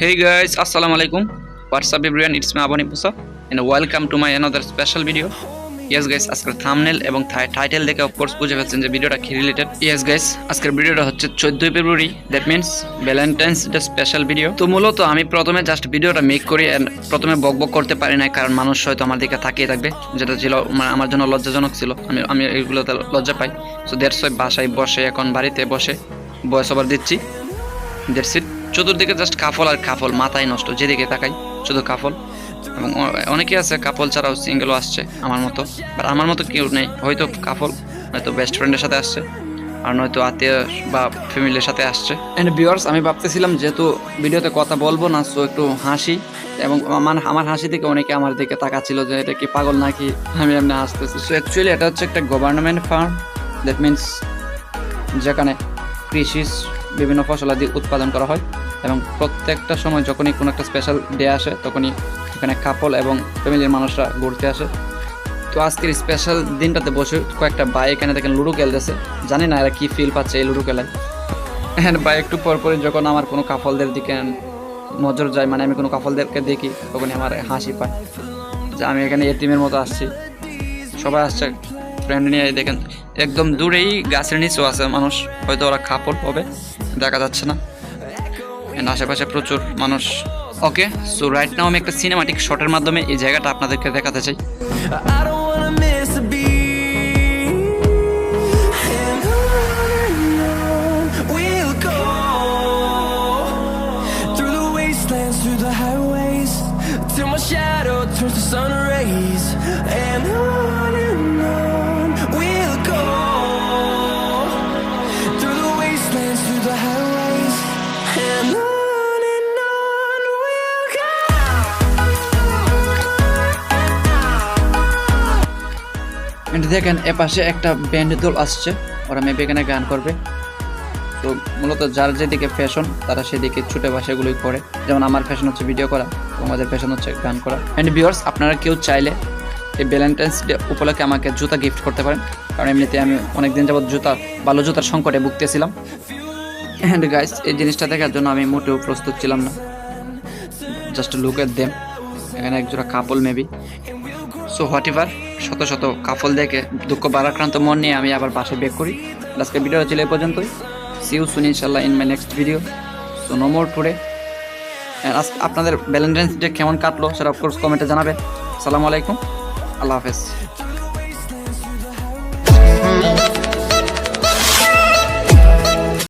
Hey guys, assalamu alaikum. What's up everyone? It's me Abani Pusa and welcome to my another special video. Yes guys আজকের thumbnail এবং title দেখে of course বুঝে ফেলছেন যে ভিডিওটা কি রিলেটেড ইয়েস গাইস আজকের ভিডিওটা হচ্ছে চোদ্দই February that means Valentine's day special video তো মূলত আমি প্রথমে জাস্ট ভিডিওটা মেক করি প্রথমে বক বক করতে পারি না কারণ মানুষ হয়তো আমার দিকে তাকিয়ে থাকবে। যেটা ছিল মানে আমার জন্য লজ্জাজনক ছিল। আমি আমি এগুলোতে লজ্জা পাই। সো দেড়শো বাসায় বসে এখন বাড়িতে বসে বয়স ওভার দিচ্ছি। ইট চতুর্দিকে জাস্ট কাফল আর কাফল, মাথায় নষ্ট, যেদিকে তাকাই, শুধু কাফল। এবং অনেকে আছে কাপল ছাড়াও সিঙ্গেলও আসছে আমার মতো। বাট আমার মতো কেউ নেই। হয়তো কাপল হয়তো বেস্ট ফ্রেন্ডের সাথে আসছে, আর নয়তো আত্মীয় বা ফ্যামিলির সাথে আসছে। অ্যান্ড ভিউয়ার্স আমি ভাবতেছিলাম, যেহেতু ভিডিওতে কথা বলব না সো একটু হাসি। এবং আমার আমার হাসি থেকে অনেকে আমার দিকে তাকাচ্ছিল যে এটা কি পাগল নাকি? আমি এমনি হাসতেছি। সো অ্যাকচুয়ালি এটা হচ্ছে একটা গভর্নমেন্ট ফার্ম দ্যাট মিনস যেখানে কৃষি বিভিন্ন ফসলাদি উৎপাদন করা হয় এবং প্রত্যেকটা সময় যখনই কোনো একটা স্পেশাল ডে আসে, তখনই এখানে কাপল এবং ফ্যামিলির মানুষরা ঘুরতে আসে। তো আজকের স্পেশাল দিনটাতে বসে কয়েকটা ভাই এখানে দেখেন লুডো খেলতেছে। জানি না এরা কী ফিল পাচ্ছে এই লুডো খেলায়। হ্যাঁ ভাই, একটু পর পরই যখন আমার কোনো কাফলদের দিকে নজর যায় মানে আমি কোনো কাফলদেরকে দেখি, তখনই আমার হাসি পায় যে আমি এখানে এটিমের মতো আসছি। সবাই আসছে ফ্রেন্ড নিয়ে দেখেন। একদম দূরেই গাছের নিচু আছে মানুষ। হয়তো ওরা খাপড় পাবে, দেখা যাচ্ছে না। আশেপাশে প্রচুর মানুষ। ওকে সো রাইট নাও আমি একটা সিনেমাটিক শটের মাধ্যমে এই জায়গাটা আপনাদেরকে দেখাতে চাই। Shadow turns to sun rays. And I... And দেখেন এ পাশে একটা ব্যান্ড দল আসছে। ওরা মেবি এখানে গান করবে। তো মূলত যার যেদিকে ফ্যাশন তারা সেদিকে ছুটে বাসাগুলোই করে। যেমন আমার ফ্যাশন হচ্ছে ভিডিও করা, তোমাদের ফ্যাশন হচ্ছে গান করা। অ্যান্ড ভিউয়ার্স আপনারা কেউ চাইলে এই ভ্যালেন্টাইন্স ডে উপলক্ষে আমাকে জুতা গিফট করতে পারেন। কারণ এমনিতে আমি অনেকদিন যাবত জুতা, ভালো জুতার সংকটে ভুগতেছিলাম। অ্যান্ড গাইস এই জিনিসটা দেখার জন্য আমি মোটেও প্রস্তুত ছিলাম না। জাস্ট লুক এট দেম এখানে একজোড়া couple maybe so whatever শত শত কাফল দেখে দুঃখ বারাক্রান্ত মন নিয়ে আমি আবার বাসে বেক করি। আজকে ভিডিও ছিল এ পর্যন্তই। সিউ সুনি ইনশাল্লাহ in my next video so no more today আপনাদের ভ্যালেন্টাইন্স ডে কেমন কাটলো, সেটা অফকোর্স কমেন্টে জানাবেন। সালামু আলাইকুম। আল্লাহ হাফেজ।